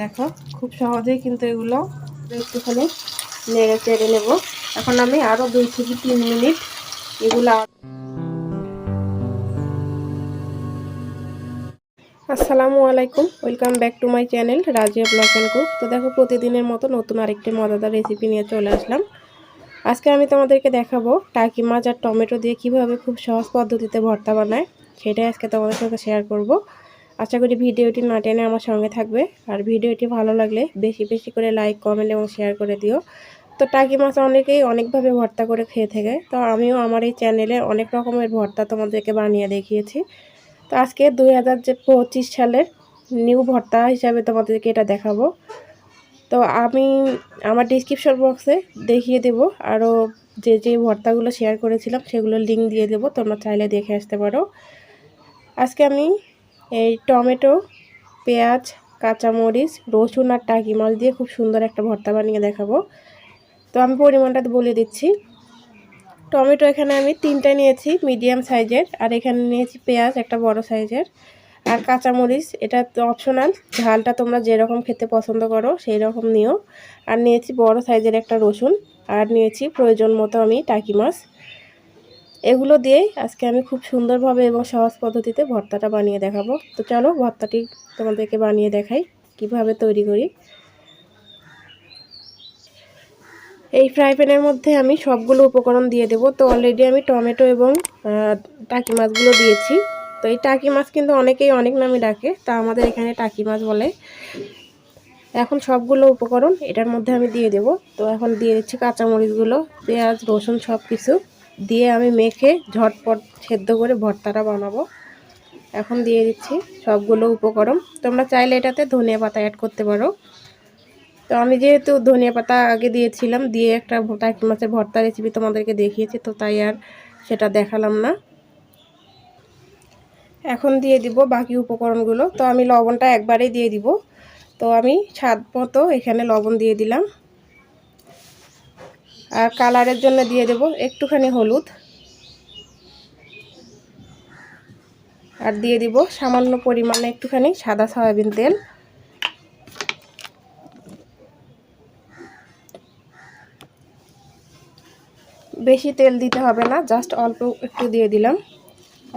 দেখো, খুব সহজেই কিন্তু এগুলো একটুখানি নেড়ে চেড়ে নেব। এখন আমি আরও দুই থেকে তিন মিনিট এগুলো আসসালামু আলাইকুম, welcome back to my channel Razia blog and cook. তো দেখো, প্রতিদিনের মতো নতুন আরেকটি মজাদার রেসিপি নিয়ে চলে আসলাম। আজকে আমি তোমাদেরকে দেখাবো টাকি মাছ আর টমেটো দিয়ে কীভাবে খুব সহজ পদ্ধতিতে ভর্তা বানায়, সেটাই আজকে তোমাদের সঙ্গে শেয়ার করব। আশা করি ভিডিওটি না টেনে আমার সঙ্গে থাকবে। আর ভিডিওটি ভালো লাগলে বেশি বেশি করে লাইক কমেন্ট এবং শেয়ার করে দিও। তো টাকি মাছ অনেকেই অনেকভাবে ভর্তা করে খেয়ে থাকে। তো আমিও আমার এই চ্যানেলে অনেক রকমের ভর্তা তোমাদেরকে বানিয়ে দেখিয়েছি। তো আজকে দুই হাজার যে পঁচিশ সালের নিউ ভর্তা হিসাবে তোমাদেরকে এটা দেখাবো। তো আমি আমার ডিসক্রিপশন বক্সে দেখিয়ে দেব। আরও যে যে ভর্তাগুলো শেয়ার করেছিলাম সেগুলো লিঙ্ক দিয়ে দেবো। তোমরা চাইলে দেখে আসতে পারো। আজকে আমি এই টমেটো, পেঁয়াজ, কাঁচামরিচ, রসুন আর টাকি মাছ দিয়ে খুব সুন্দর একটা ভর্তা বানিয়ে দেখাবো। তো আমি পরিমাণটা বলে দিচ্ছি। টমেটো এখানে আমি তিনটা নিয়েছি, মিডিয়াম সাইজের, আর এখানে নিয়েছি পেঁয়াজ, একটা বড় সাইজের। আর কাঁচামরিচ, এটা অপশনাল, ঝালটা তোমরা যেরকম খেতে পছন্দ করো সেই রকম নিও। আর নিয়েছি বড় সাইজের একটা রসুন, আর নিয়েছি প্রয়োজন মতো আমি টাকি মাছ। এগুলো দিয়েই আজকে আমি খুব সুন্দরভাবে এবং সহজ পদ্ধতিতে ভর্তাটা বানিয়ে দেখাবো। তো চলো ভর্তাটি তোমাদেরকে বানিয়ে দেখাই, কীভাবে তৈরি করি। এই ফ্রাই প্যানের মধ্যে আমি সবগুলো উপকরণ দিয়ে দেবো। তো অলরেডি আমি টমেটো এবং টাকি মাছগুলো দিয়েছি। তো এই টাকি মাছ কিন্তু অনেকেই অনেক নামে ডাকে, তা আমাদের এখানে টাকি মাছ বলে। এখন সবগুলো উপকরণ এটার মধ্যে আমি দিয়ে দেব। তো এখন দিয়ে দিচ্ছি কাঁচামরিচগুলো, পেঁয়াজ, রসুন সব কিছু দিয়ে আমি মেখে ঝটপট সেদ্ধ করে ভর্তাটা বানাবো। এখন দিয়ে দিচ্ছি সবগুলো উপকরণ। তোমরা চাইলে এটাতে ধনিয়া পাতা অ্যাড করতে পারো। তো আমি যেহেতু ধনিয়া পাতা আগে দিয়েছিলাম, দিয়ে একটা টাকি মাছের ভর্তা রেসিপি তোমাদেরকে দেখিয়েছি, তো তাই আর সেটা দেখালাম না। এখন দিয়ে দিব বাকি উপকরণগুলো। তো আমি লবণটা একবারেই দিয়ে দিব। তো আমি স্বাদ মতো এখানে লবণ দিয়ে দিলাম। আর কালারের জন্য দিয়ে দেব একটুখানি হলুদ। আর দিয়ে দিব সামান্য পরিমাণে একটুখানি সাদা সয়াবিন তেল। বেশি তেল দিতে হবে না, জাস্ট অল্প একটু দিয়ে দিলাম।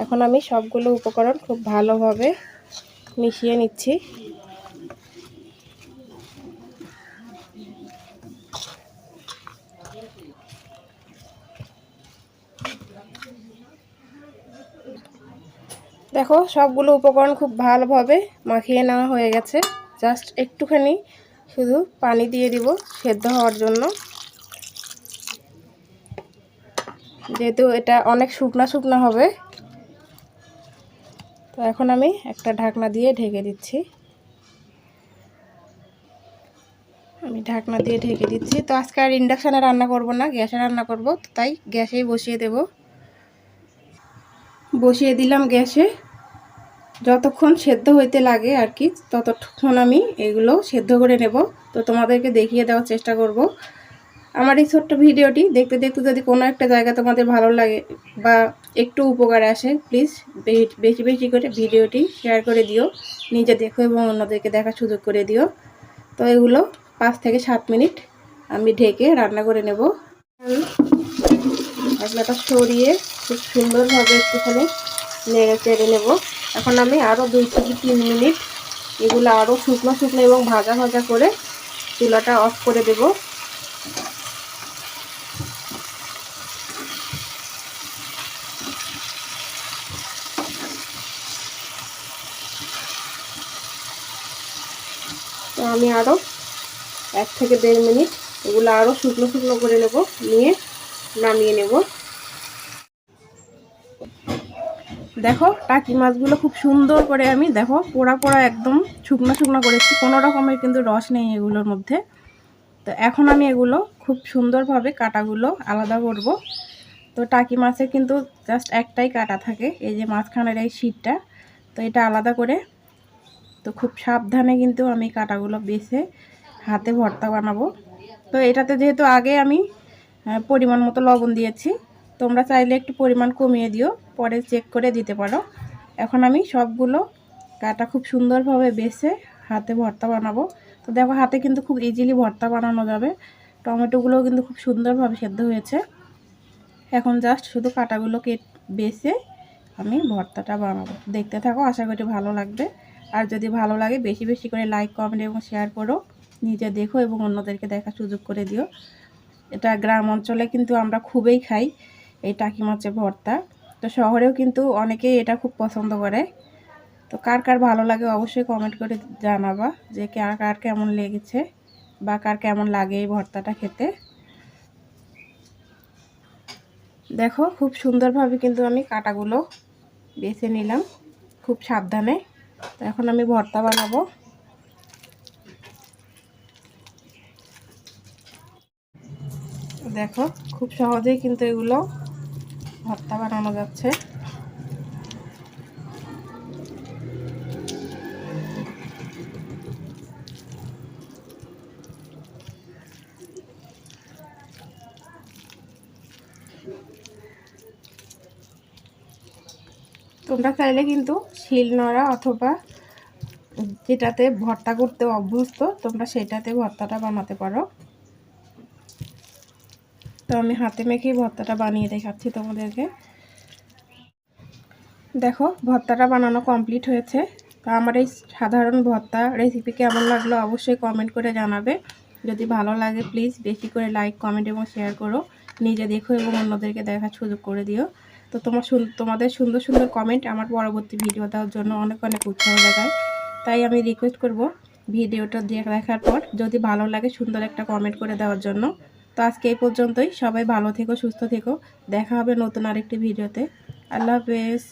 এখন আমি সবগুলো উপকরণ খুব ভালোভাবে মিশিয়ে নিচ্ছি। দেখো, সবগুলো উপকরণ খুব ভালোভাবে মাখিয়ে নেওয়া হয়ে গেছে। জাস্ট একটুখানি শুধু পানি দিয়ে দিব সেদ্ধ হওয়ার জন্য। যেহেতু এটা অনেক শুকনা শুকনা হবে, তো এখন আমি একটা ঢাকনা দিয়ে ঢেকে দিচ্ছি। আমি ঢাকনা দিয়ে ঢেকে দিচ্ছি। তো আজকে আর ইন্ডাকশানে রান্না করব না, গ্যাসে রান্না করব তাই গ্যাসেই বসিয়ে দেব। বসিয়ে দিলাম গ্যাসে। যতক্ষণ সেদ্ধ হইতে লাগে আর কি, ততক্ষণ আমি এগুলো সেদ্ধ করে নেব। তো তোমাদেরকে দেখিয়ে দেওয়ার চেষ্টা করব। আমার এই ছোট্ট ভিডিওটি দেখতে দেখতে যদি কোনো একটা জায়গা তোমাদের ভালো লাগে বা একটু উপকার আসে প্লিজ বেশি বেশি করে ভিডিওটি শেয়ার করে দিও। নিজে দেখো এবং অন্যদেরকে দেখার সুযোগ করে দিও। তো এগুলো পাঁচ থেকে সাত মিনিট আমি ঢেকে রান্না করে নেব। মশলাটা সরিয়ে খুব সুন্দরভাবে একটুখানি নেড়ে চেড়ে নেব। এখন আমি আরও দুই থেকে তিন মিনিট এগুলো আরও শুকনো শুকনো এবং ভাজা ভাজা করে চুলাটা অফ করে দেব। আমি আরও এক থেকে দেড় মিনিট এগুলো আরও শুকনো শুকনো করে নেব, নিয়ে নামিয়ে নেব। দেখো, টাকি মাছগুলো খুব সুন্দর করে আমি, দেখো, পোড়া পোড়া একদম শুকনো শুকনো করেছি, কোনো রকমের কিন্তু রস নেই এগুলোর মধ্যে। তো এখন আমি এগুলো খুব সুন্দরভাবে কাটাগুলো আলাদা করব। তো টাকি মাছের কিন্তু জাস্ট একটাই কাটা থাকে, এই যে মাঝখানের এই শীতটা, তো এটা আলাদা করে। তো খুব সাবধানে কিন্তু আমি কাটাগুলো বেছে হাতে ভর্তা বানাবো। তো এটাতে যেহেতু আগে আমি পরিমাণ মতো লবণ দিয়েছি, তোমরা চাইলে একটু পরিমাণ কমিয়ে দিও, পরে চেক করে দিতে পারো। এখন আমি সবগুলো কাটা খুব সুন্দরভাবে বেছে হাতে ভর্তা বানাবো। তো দেখো, হাতে কিন্তু খুব ইজিলি ভর্তা বানানো যাবে। টমেটোগুলোও কিন্তু খুব সুন্দরভাবে সেদ্ধ হয়েছে। এখন জাস্ট শুধু কাটাগুলো কেট বেছে আমি ভর্তাটা বানাবো। দেখতে থাকো, আশা করি ভালো লাগবে। আর যদি ভালো লাগে, বেশি বেশি করে লাইক কমেন্ট এবং শেয়ার করো। নিজে দেখো এবং অন্যদেরকে দেখার সুযোগ করে দিও। এটা গ্রাম অঞ্চলে কিন্তু আমরা খুবই খাই এই টাকি মাছের ভর্তা। তো শহরেও কিন্তু অনেকেই এটা খুব পছন্দ করে। তো কার কার ভালো লাগে অবশ্যই কমেন্ট করে জানাবা যে কার কার কেমন লেগেছে বা কার কেমন লাগে এই ভর্তাটা খেতে। দেখো খুব সুন্দরভাবে কিন্তু আমি কাটাগুলো বেছে নিলাম, খুব সাবধানে। তো এখন আমি ভর্তা বানাবো। দেখো, খুব সহজেই কিন্তু এগুলো ভর্তা বানানো যাচ্ছে। তোমরা চাইলে কিন্তু শিল নোড়া অথবা যেটাতে ভর্তা করতে অভ্যস্ত, তোমরা সেটাতে ভর্তাটা বানাতে পারো। তো আমি হাতে মেখেই ভর্তাটা বানিয়ে দেখাচ্ছি তোমাদেরকে। দেখো, ভর্তাটা বানানো কমপ্লিট হয়েছে। তো আমার এই সাধারণ ভর্তা রেসিপি কেমন লাগল অবশ্যই কমেন্ট করে জানাবে। যদি ভালো লাগে প্লিজ বেশি করে লাইক কমেন্ট এবং শেয়ার করো। নিজে দেখো এবং অন্যদেরকে দেখার সুযোগ করে দিও। তো তোমার তোমাদের সুন্দর সুন্দর কমেন্ট আমার পরবর্তী ভিডিও দেওয়ার জন্য অনেক অনেক উৎসাহ দেখায় তাই আমি রিকোয়েস্ট করব ভিডিওটা দেখার পর। যদি ভালো লাগে, সুন্দর একটা কমেন্ট করে দেওয়ার জন্য। তো আজকে এই পর্যন্তই। সবাই ভালো থেকো, সুস্থ থেকো। দেখা হবে নতুন আরেকটি ভিডিওতে। আল্লাহ হাফেজ।